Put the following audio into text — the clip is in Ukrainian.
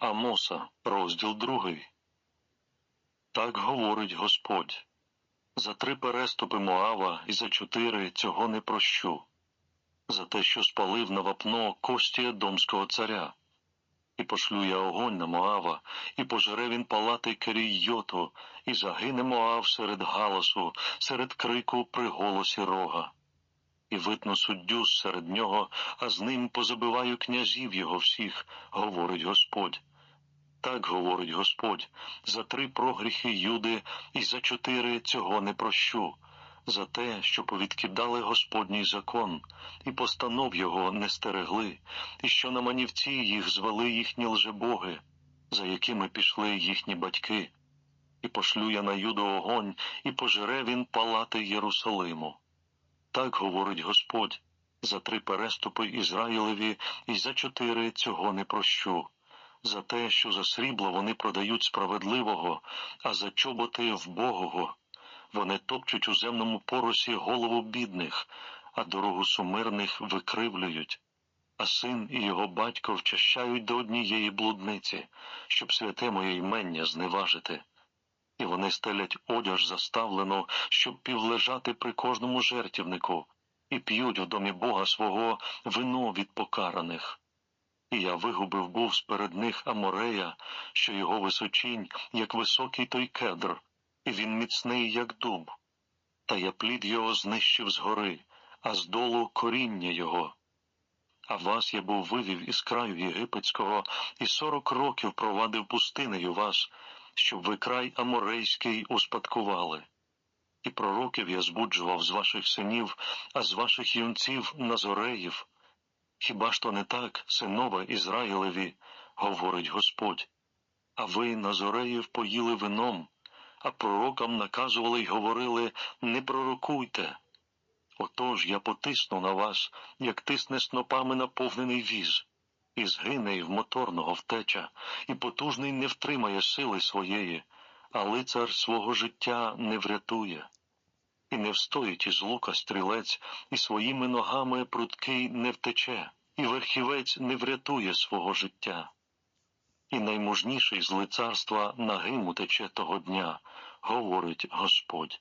Амоса, розділ другий. Так говорить Господь. За три переступи Моава і за чотири цього не прощу. За те, що спалив на вапно кості Едомського царя. І пошлю я огонь на Моава, і пожере він палати Керіййоту, і загине Моав серед галасу, серед крику при голосі рога. І витну суддю серед нього, а з ним позабиваю князів його всіх, говорить Господь. Так говорить Господь, за три прогріхи Юди і за чотири цього не прощу, за те, що повідкидали Господній закон, і постанов його не стерегли, і що на манівці їх звели їхні лжебоги, за якими пішли їхні батьки. І пошлю я на Юду огонь, і пожере він палати Єрусалиму. Так говорить Господь, за три переступи Ізраїлеві і за чотири цього не прощу за те, що за срібло вони продають справедливого, а за чоботи вбогого. Вони топчуть у земному поросі голову бідних, а дорогу сумирних викривлюють. А син і його батько вчащають до однієї блудниці, щоб святе моє ймення зневажити. І вони стелять одяж заставлено, щоб півлежати при кожному жертівнику, і п'ють в домі Бога свого вино від покараних. І я вигубив був сперед них Аморея, що його височінь, як високий той кедр, і він міцний, як дуб. Та я плід його знищив згори, а здолу коріння його. А вас я був вивів із краю єгипетського, і сорок років провадив пустинею вас, щоб ви край Аморейський успадкували. І пророків я збуджував з ваших синів, а з ваших юнців Назореїв. Хіба ж то не так, синове Ізраїлеві, говорить Господь, а ви Назореїв поїли вином, а пророкам наказували й говорили не пророкуйте. Отож я потисну на вас, як тисне снопами наповнений віз, і згине й в моторного втеча, і потужний не втримає сили своєї, а лицар свого життя не врятує. Не встоїть із лука стрілець, і своїми ногами прудкий не втече, і верхівець не врятує свого життя. І наймужніший з лицарства нагим утече того дня, говорить Господь.